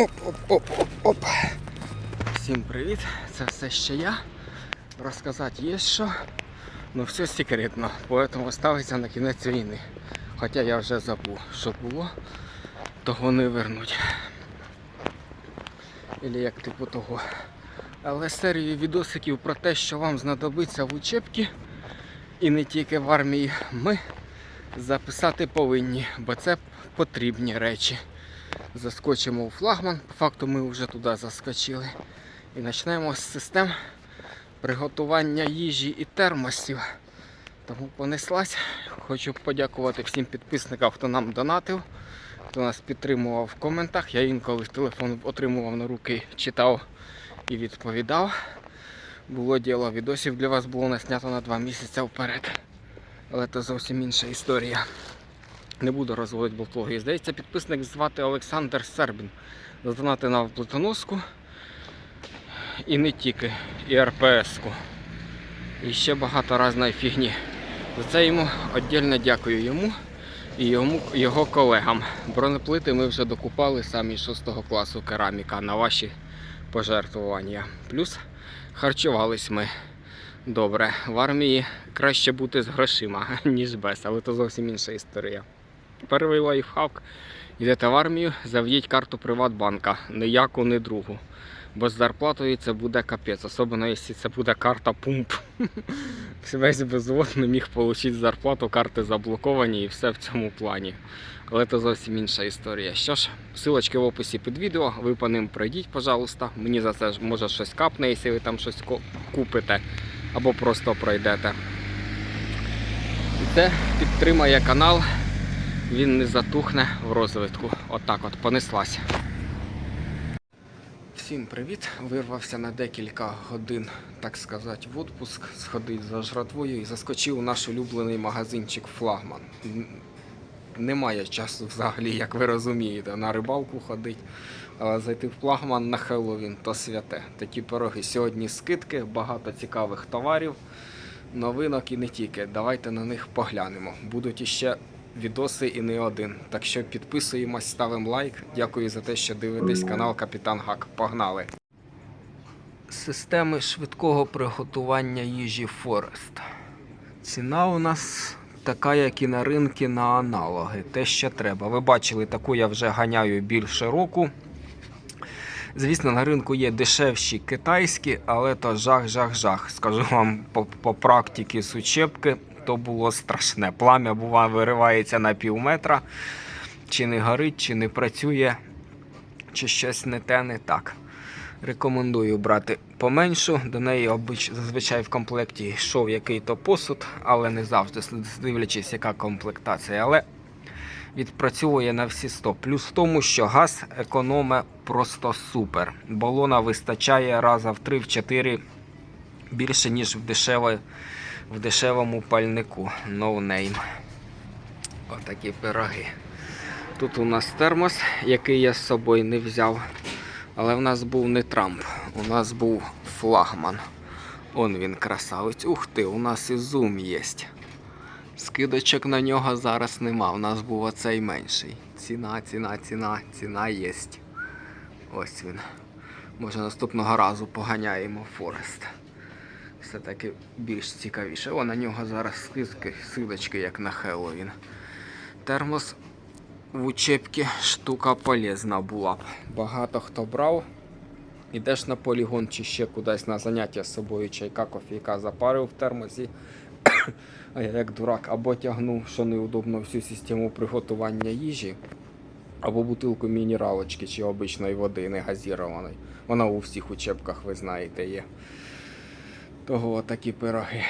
Оп-оп-оп-оп-оп. Всім привіт! Це все ще я. Розказати є що. Ну все секретно, поэтому ставиться на кінець війни. Хоча я вже забув, що було, того не вернуть. Ілі як типу того. Але серію відосиків про те, що вам знадобиться в учебці, і не тільки в армії, ми записати повинні, бо це потрібні речі. Заскочимо у флагман, по факту ми вже туди заскочили. І почнемо з систем приготування їжі і термосів. Тому понеслась. Хочу подякувати всім підписникам, хто нам донатив, хто нас підтримував в коментах. Я інколи телефон отримував на руки, читав і відповідав. Було діло, відосів для вас було наснято на два місяці вперед. Але це зовсім інша історія. Не буду розводити болтологію. Здається, підписник звати Олександр Сербін. Задонати на плитоноску. І не тільки, і РПС-ку. І ще багато різної фігні. За це йому віддільно дякую йому і йому, його колегам. Бронеплити ми вже докупали самі 6 класу кераміка на ваші пожертвування. Плюс харчувались ми добре. В армії краще бути з грошима, ніж без, але це зовсім інша історія. Перший лайфхак. Йдете в армію, зав'їть карту Приватбанка, ніяку, не другу. Бо з зарплатою це буде капець, особливо якщо це буде карта пумп. Весь безвод не міг отримати зарплату, карти заблоковані і все в цьому плані. Але це зовсім інша історія. Що ж, силочки в описі під відео, ви по ним пройдіть, пожалуйста. Мені за це може щось капне, якщо ви там щось купите або просто пройдете. І це підтримає канал, він не затухне в розвитку. Отак от понеслася. Всім привіт! Вирвався на декілька годин, так сказати, в отпуск, сходив за жратвою і заскочив у наш улюблений магазинчик Флагман. Немає часу взагалі, як ви розумієте, на рибалку ходить. Але зайти в флагман на Хеллоуін то святе. Такі пироги. Сьогодні скидки, багато цікавих товарів, новинок і не тільки. Давайте на них поглянемо. Будуть іще відоси і не один. Так що підписуємось, ставимо лайк. Дякую за те, що дивитесь канал Капітан Гак. Погнали! Системи швидкого приготування їжі Форест. Ціна у нас така, як і на ринку на аналоги. Те, що треба. Ви бачили, таку я вже ганяю більше року. Звісно, на ринку є дешевші китайські, але то жах-жах-жах. Скажу вам по, по практиці з учебки, то було страшне. Плам'я бува виривається на пів метра. Чи не горить, чи не працює, чи щось не те, не так. Рекомендую брати поменшу. До неї зазвичай в комплекті йшов який-то посуд, але не завжди, дивлячись, яка комплектація. Але відпрацьовує на всі 100. Плюс в тому, що газ економе просто супер. Балона вистачає раза в 3-4 більше, ніж в, дешеве, в дешевому пальнику. No name. Отакі пироги. Тут у нас термос, який я з собою не взяв. Але в нас був не Трамп, у нас був флагман. Он він красавець. Ух ти, у нас і зум є. Скидочок на нього зараз нема. У нас був оцей менший. Ціна, ціна, ціна, ціна є. Ось він. Може наступного разу поганяємо Форест. Все-таки більш цікавіше. О, на нього зараз скидки, скидочки, як на Хеллоуін. Термос в учебці штука полезна була б. Багато хто брав. Ідеш на полігон чи ще кудись на заняття з собою чайка, кофійка запарив в термосі. А я як дурак або тягнув, що неудобно всю систему приготування їжі, або бутилку мінералочки чи обичної води не газірованої. Вона у всіх учебках, ви знаєте, є. Того такі пироги.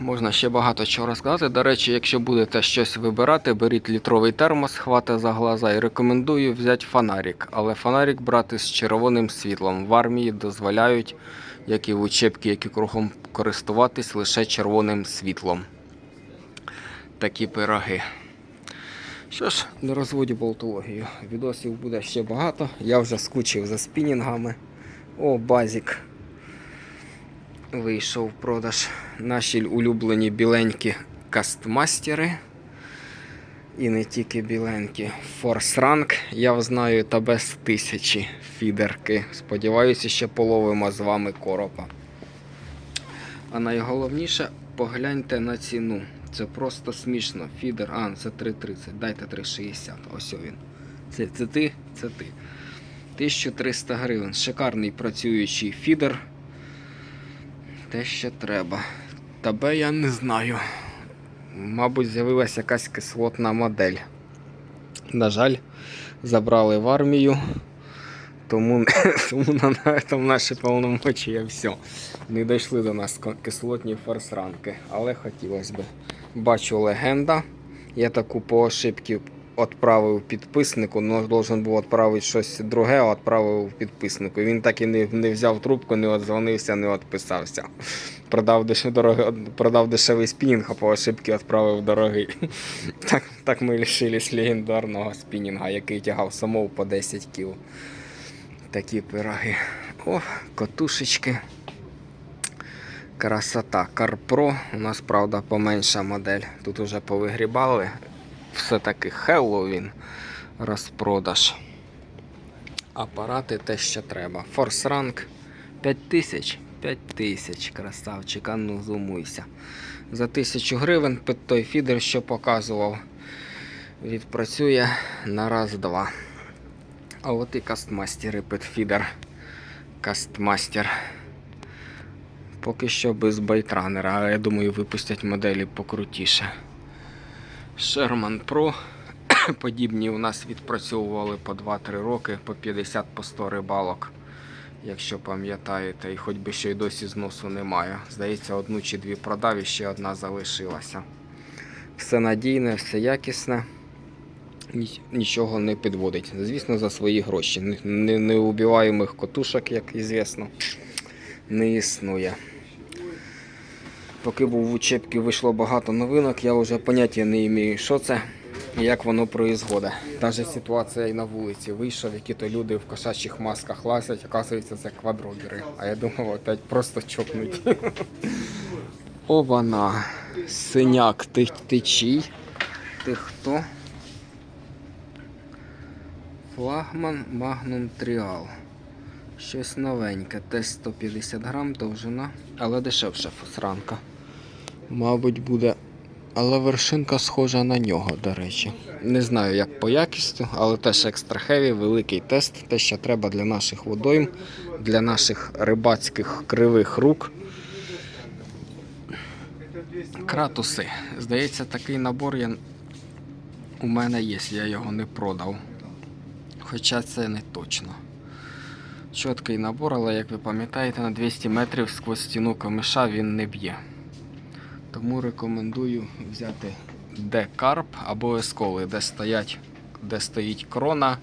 Можна ще багато чого розказати. До речі, якщо будете щось вибирати, беріть літровий термос, хвата за глаза і рекомендую взяти фонарик. Але фонарик брати з червоним світлом. В армії дозволяють, як і в учебці, які кругом користуватись лише червоним світлом. Такі пироги. Що ж, не розводю болтологію. Відосів буде ще багато. Я вже скучив за спінінгами. О, базік вийшов в продаж наші улюблені біленькі кастмастери. І не тільки біленькі. Force Rank, я знаю, та без тисячі фідерки. Сподіваюся, ще половимо з вами коропа. А найголовніше, погляньте на ціну. Це просто смішно. Фідер, а, це 3,30. Дайте 3,60. Ось він. Це, це ти? Це ти. 1300 гривень. Шикарний працюючий фідер. Те, що треба. Тебе я не знаю. Мабуть, з'явилася якась кислотна модель. На жаль, забрали в армію. Тому, тому на цьому наші повномочія все. Не дійшли до нас кислотні форсранки, але хотілося б. Бачу легенда. Я таку по ошибці відправив підписнику, але должен був відправити щось друге, відправив підписнику. Він так і не, не взяв трубку, не віддзвонився, не відписався. Продав, деш... дорого... Продав дешевий спінінг, а по ошибці відправив дорогий. Так, так ми лишились легендарного спінінга, який тягав самов по 10 кіл. Такі пироги. О, котушечки. Красота. Карпро. У нас, правда, поменша модель. Тут уже повигрібали. Все-таки Хеллоуін. Розпродаж. Апарати те, що треба. Force Rank 5000. 5000, красавчик, а ну зумуйся. За 1000 гривень під той фідер, що показував, відпрацює на раз-два. А от і кастмастери під фідер. Кастмастер. Поки що без байтранера, але я думаю, випустять моделі покрутіше. Sherman Pro. Подібні у нас відпрацьовували по 2-3 роки, по 50 по 100 рибалок. Якщо пам'ятаєте, і хоч би ще й досі зносу немає. Здається, одну чи дві продав і ще одна залишилася. Все надійне, все якісне, нічого не підводить. Звісно, за свої гроші. Не- не- Неубиваємих котушок, як звісно, не існує. Поки був в учебці, вийшло багато новинок, я вже поняття не маю, що це і як воно проїзгоде. Та же ситуація і на вулиці. Вийшов, які то люди в кошачих масках лазять, оказується, це квадрогери. А я думав, опять просто чокнуть. Обана. Синяк, ти, ти чий? Ти хто? Флагман Magnum Trial. Щось новеньке. Тест 150 грам, довжина, але дешевша фосранка. Мабуть, буде. Але вершинка схожа на нього, до речі. Не знаю, як по якістю, але теж екстра хеві, великий тест, те, що треба для наших водойм, для наших рибацьких кривих рук. Кратуси. Здається, такий набор я... у мене є, я його не продав. Хоча це не точно. Чіткий набор, але як ви пам'ятаєте, на 200 метрів сквозь стіну камиша він не б'є. Тому рекомендую взяти D-Carp або есколи, де стоять, де стоїть крона.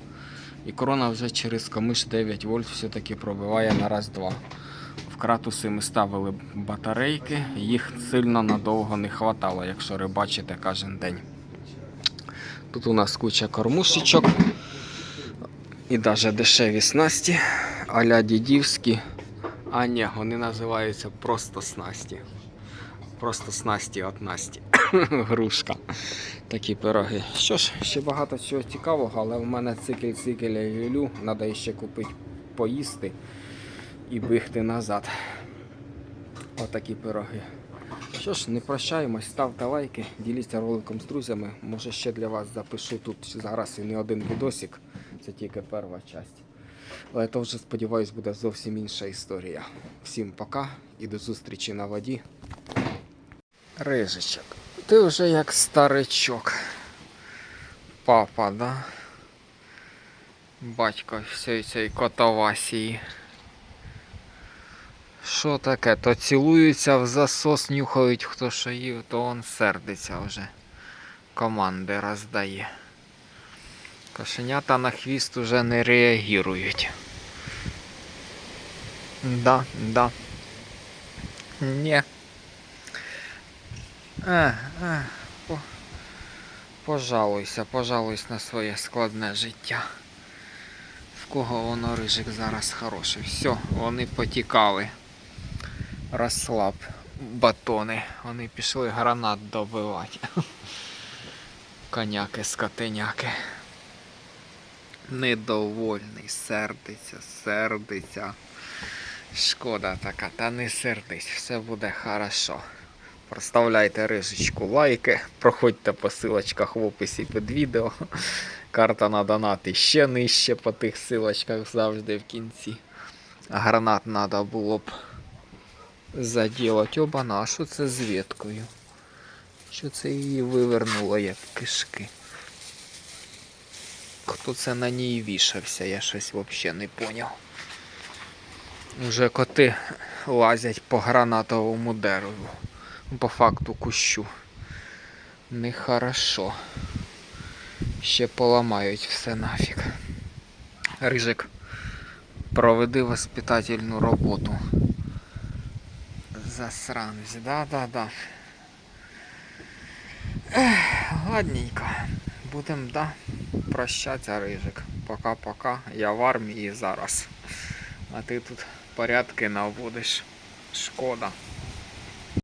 І крона вже через камиш 9 вольт все-таки пробиває на раз-два. В кратуси ми ставили батарейки, їх сильно надовго не хватало, якщо рибачите кожен день. Тут у нас куча кормушечок і навіть дешеві снасті, а-ля дідівські. А ні, вони називаються просто снасті. Просто снасті от Насті. Грушка. Такі пироги. Що ж, ще багато чого цікавого, але в мене цикель цикеля люлю. Треба ще купити поїсти і бігти назад. Отакі пироги. Що ж, не прощаємось, ставте лайки, діліться роликом з друзями. Може ще для вас запишу тут зараз і не один відосик. Це тільки перша часть. Але то вже сподіваюсь буде зовсім інша історія. Всім пока і до зустрічі на воді. Рижичок, ти вже як старичок. Папа, да? Батько всієї цієї котовасії. Що таке? То цілуються в засос, нюхають хто що їв, то он сердиться вже. Команди роздає. Кошенята на хвіст уже не реагують. Да, да. Ні. Е, е, по... Пожалуйся, пожалуйся на своє складне життя. В кого воно рижик зараз хороший. Все, вони потікали. Розслаб батони. Вони пішли гранат добивати. Коняки, скотиняки. Недовольний, сердиться, сердиться. Шкода така, та не сердись, все буде хорошо. Проставляйте рижечку лайки, проходьте по силочках в описі під відео. Карта на донати ще нижче по тих силочках завжди в кінці. Гранат треба було б заділати. Оба на що це з веткою? Що це її вивернуло як кишки? Хто це на ній вішався, я щось взагалі не поняв. Уже коти лазять по гранатовому дереву. По факту кущу. Нехорошо. Ще поламають все нафіг. Рижик, проведи воспитательну роботу. Засранець, да-да-да. Ладненько. Будем, да, прощатися, Рижик. Пока-пока. Я в армії зараз. А ти тут порядки наводиш. Шкода.